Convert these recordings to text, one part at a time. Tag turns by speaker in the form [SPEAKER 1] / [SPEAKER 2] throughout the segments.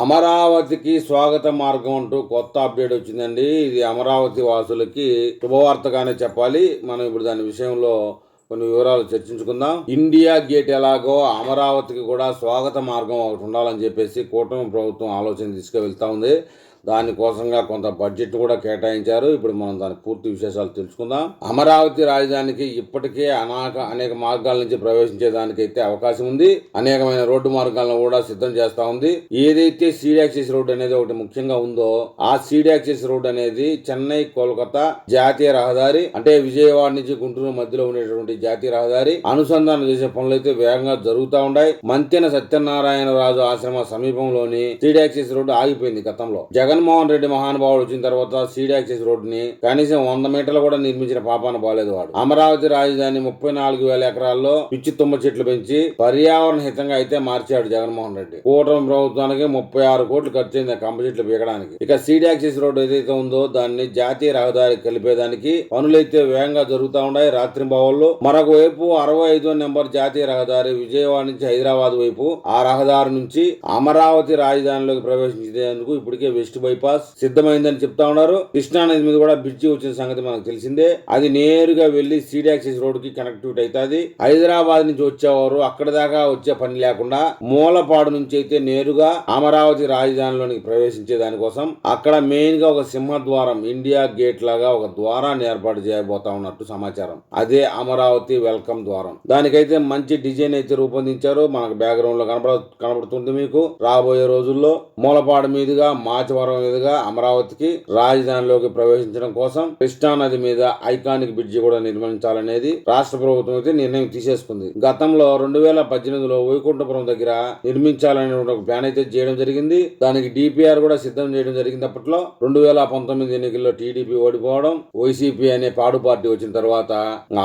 [SPEAKER 1] అమరావతికి స్వాగత మార్గం అంటూ కొత్త అప్డేట్ వచ్చిందండి. ఇది అమరావతి వాసులకి శుభవార్తగానే చెప్పాలి. మనం ఇప్పుడు దాని విషయంలో కొన్ని వివరాలు చర్చించుకుందాం. ఇండియా గేట్ ఎలాగో అమరావతికి కూడా స్వాగత మార్గం ఒకటి ఉండాలని చెప్పేసి కూటమి ప్రభుత్వం ఆలోచన తీసుకువెళ్తా ఉంది. దానికోసంగా కొంత బడ్జెట్ కూడా కేటాయించారు. ఇప్పుడు మనం దాని పూర్తి విశేషాలు తెలుసుకుందాం. అమరావతి రాజధానికి ఇప్పటికే అనేక అనేక మార్గాల నుంచి ప్రవేశించేదానికైతే అవకాశం ఉంది. అనేకమైన రోడ్డు మార్గాలను కూడా సిద్ధం చేస్తా ఉంది. ఏదైతే సీడ్ రోడ్ అనేది ఒకటి ముఖ్యంగా ఉందో ఆ సీడ్ రోడ్ అనేది చెన్నై కోల్కతా జాతీయ రహదారి అంటే విజయవాడ నుంచి గుంటూరు మధ్యలో ఉండేటువంటి జాతీయ రహదారి. అనుసంధానం చేసే పనులు అయితే వేగంగా జరుగుతూ ఉన్నాయి. మంతెన సత్యనారాయణ రాజు ఆశ్రమ సమీపంలోని సీడ్ రోడ్డు ఆగిపోయింది గతంలో. జగన్మోహన్ రెడ్డి మహానుభావుడు వచ్చిన తర్వాత సీడ్ యాక్సెస్ రోడ్ని కనీసం వంద మీటర్లు కూడా నిర్మించిన పాపాన బాలేదు వాడు. అమరావతి రాజధాని ముప్పై నాలుగు వేల ఎకరాల్లో పిచ్చి తుమ్మ చెట్లు పెంచి పర్యావరణ హితంగా అయితే మార్చాడు జగన్మోహన్ రెడ్డి. కూటమి ప్రభుత్వానికి ముప్పై ఆరు కోట్లు ఖర్చు అయింది కంప చెట్లు పీకడానికి. ఇక సీడ్ యాక్సిస్ రోడ్ ఏదైతే ఉందో దాన్ని జాతీయ రహదారి కలిపేదానికి పనులైతే వేగంగా జరుగుతూ ఉన్నాయి. రాత్రి భావంలో మరొక వైపు అరవై ఐదో నెంబర్ జాతీయ రహదారి విజయవాడ నుంచి హైదరాబాద్ వైపు ఆ రహదారి నుంచి అమరావతి రాజధానిలోకి ప్రవేశించేందుకు ఇప్పటికే వెస్ట్ బైపాస్ సిద్ధమైందని చెప్తా ఉన్నారు. కృష్ణా నది మీద కూడా బ్రిడ్జి వచ్చిన సంగతి మనకు తెలిసిందే. అది నేరుగా వెళ్ళి సీడ్ యాక్సిస్ రోడ్కి కనెక్టివిటీ అవుతుంది హైదరాబాద్ నుంచి వచ్చేవారు అక్కడ దాకా వచ్చే పని లేకుండా మూలపాడు నుంచి అయితే నేరుగా అమరావతి రాజధానిలోనికి ప్రవేశించే దానికోసం అక్కడ మెయిన్గా ఒక సింహద్వారం ఇండియా గేట్ లాగా ఒక ద్వారాన్ని ఏర్పాటు చేయబోతా ఉన్నట్టు సమాచారం. అదే అమరావతి వెల్కమ్ ద్వారం. దానికైతే మంచి డిజైన్ అయితే రూపొందించారు. మనకు బ్యాక్గ్రౌండ్లో కనపడ కనబడుతుంది మీకు. రాబోయే రోజుల్లో మూలపాడు మీదుగా మాచవరం మీదుగా అమరావతికి రాజధానిలోకి ప్రవేశించడం కోసం కృష్ణా నది మీద ఐకానిక్ బ్రిడ్జి కూడా నిర్మించాలనేది రాష్ట్ర ప్రభుత్వం అయితే నిర్ణయం తీసేసుకుంది. గతంలో రెండు వేల పద్దెనిమిదిలో వైకుంఠపురం దగ్గర నిర్మించాలనే ఒక ప్లాన్ అయితే చేయడం జరిగింది. దానికి డిపిఆర్ కూడా సిద్ధం చేయడం జరిగింది అప్పట్లో. రెండు వేల పంతొమ్మిది ఎన్నికల్లో టీడీపీ ఓడిపోవడం వైసీపీ అనే పాడు పార్టీ వచ్చిన తర్వాత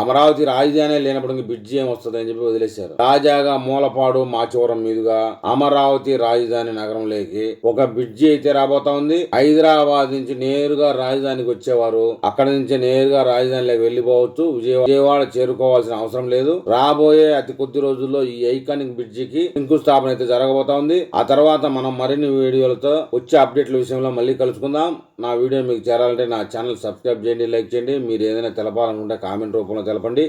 [SPEAKER 1] అమరావతి రాజధాని లేనప్పుడు బ్రిడ్జి ఏం వస్తుంది అని చెప్పి వదిలేశారు. తాజాగా మూలపాడు మాచవరం మీదుగా అమరావతి రాజధాని నగరంలోకి ఒక బ్రిడ్జి అయితే రాబోతా ఉంది హైదరాబాద్ నుంచి నేరుగా రాజధానికి వచ్చేవారు. అక్కడ నుంచి నేరుగా రాజధానిలోకి వెళ్ళిపోవచ్చు. విజయవాడ విజయవాడ చేరుకోవాల్సిన అవసరం లేదు. రాబోయే అతి కొద్ది రోజుల్లో ఈ ఐకానిక్ బ్రిడ్జికి శంకుస్థాపన అయితే జరగబోతా ఉంది ఆ తర్వాత మనం మరిన్ని వీడియోలతో వచ్చే అప్డేట్ల విషయంలో మళ్ళీ కలుసుకుందాం. నా వీడియో మీకు చేరాలంటే నా ఛానల్ సబ్స్క్రైబ్ చేయండి లైక్ చేయండి. మీరు ఏదైనా తెలపాలనుకుంటే కామెంట్ రూపంలో తెలపండి.